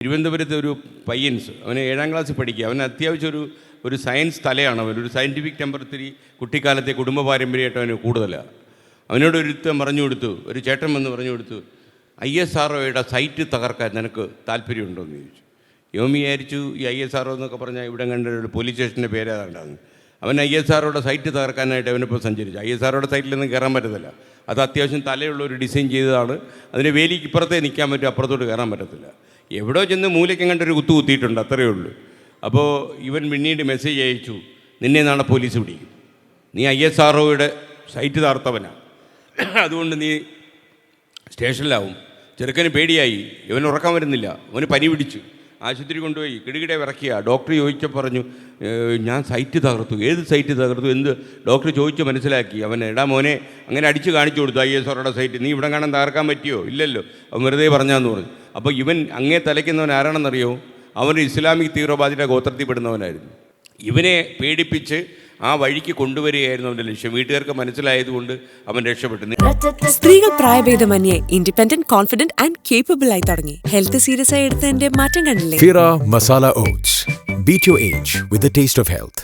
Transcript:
തിരുവനന്തപുരത്തെ ഒരു പയ്യൻസ് അവന് ഏഴാം ക്ലാസ്സിൽ പഠിക്കുക. അവന് അത്യാവശ്യം ഒരു ഒരു സയൻസ് തലയാണ് അവൻ ഒരു സയന്റിഫിക് ടെമ്പർ ഇത്തിരി കുട്ടിക്കാലത്തെ കുടുംബ പാരമ്പര്യമായിട്ട് അവന് കൂടുതലാണ് അവനോട് ഒരുത്തം പറഞ്ഞു കൊടുത്തു ഒരു ചേട്ടൻ വന്ന് പറഞ്ഞു കൊടുത്തു ഐ എസ് ആർ ഒയുടെ സൈറ്റ് തകർക്കാൻ നിനക്ക് താല്പര്യമുണ്ടോ എന്ന് ചോദിച്ചു. യോമി വിചാരിച്ചു ഈ ഐ എസ് ആർ ഒ എന്നൊക്കെ പറഞ്ഞാൽ ഇവിടെ കണ്ട ഒരു പോലീസ് സ്റ്റേഷന്റെ പേരേതാണ്ടാന്ന് അവൻ ഐ എസ് ആറോടെ സൈറ്റ് തകർക്കാനായിട്ട് അവനിപ്പോൾ സഞ്ചരിച്ചു. ഐ എസ് ആറോടെ സൈറ്റിലൊന്നും കയറാൻ പറ്റത്തില്ല. അത് അത്യാവശ്യം തലയുള്ള ഒരു ഡിസൈൻ ചെയ്തതാണ്. അതിന് വേലിക്ക് ഇപ്പുറത്തേ നിൽക്കാൻ പറ്റും അപ്പുറത്തോട്ട് കയറാൻ പറ്റത്തില്ല. എവിടെയോ ചെന്ന് മൂലയ്ക്കും കണ്ടൊരു കുത്തു കുത്തിയിട്ടുണ്ട് അത്രയേ ഉള്ളൂ. അപ്പോൾ ഇവൻ പിന്നീട് മെസ്സേജ് അയച്ചു നിന്നെ നാളെ പോലീസ് പിടിക്കും. നീ ഐ എസ് ആർഒയുടെ സൈറ്റ് താർത്തവനാണ് അതുകൊണ്ട് നീ സ്റ്റേഷനിലാവും. ചെറുക്കന് പേടിയായി. ഇവന് ഉറക്കാൻ വരുന്നില്ല. അവന് പനി പിടിച്ചു. ആശുപത്രി കൊണ്ടുപോയി കിടുകിടെ വിറക്കിയ ഡോക്ടർ ചോദിച്ചപ്പോൾ പറഞ്ഞു ഞാൻ സൈറ്റ് തകർത്തു. ഏത് സൈറ്റ് തകർത്തു? എന്ത്? ഡോക്ടർ ചോദിച്ച് മനസ്സിലാക്കി. അവൻ എടാ മോനെ അങ്ങനെ അടിച്ച് കാണിച്ചു കൊടുത്തു ഐ എസ് ആറുടെ സൈറ്റ്. നീ ഇവിടെ കാണാൻ തകർക്കാൻ പറ്റിയോ? ഇല്ലല്ലോ. അവൻ വെറുതെ പറഞ്ഞാന്ന് പറഞ്ഞു. അപ്പോൾ ഇവൻ അങ്ങേ തലയ്ക്കുന്നവൻ ആരാണെന്നറിയോ? അവൻ ഇസ്ലാമിക് തീവ്രവാദിയുടെ ഗോത്രത്തിൽ പെടുന്നവനായിരുന്നു. ഇവനെ പേടിപ്പിച്ച് ആ വഴിക്ക് കൊണ്ടുവരികയായിരുന്നു അവന്റെ ലക്ഷ്യം. വീട്ടുകാർക്ക് മനസ്സിലായതുകൊണ്ട് അവൻ രക്ഷപ്പെട്ടു. സ്ത്രീകൾ പ്രായഭേദമന്യേ ഇൻഡിപെൻഡന്റ് കോൺഫിഡന്റ് ആൻഡ് കേപ്പബിൾ ആയി തുടങ്ങി. ഹെൽത്ത് സീരിയസ് ആയി എടുത്തതിന്റെ മാറ്റം കണ്ടില്ലേ? Masala oats beat Beat age with taste of health of health.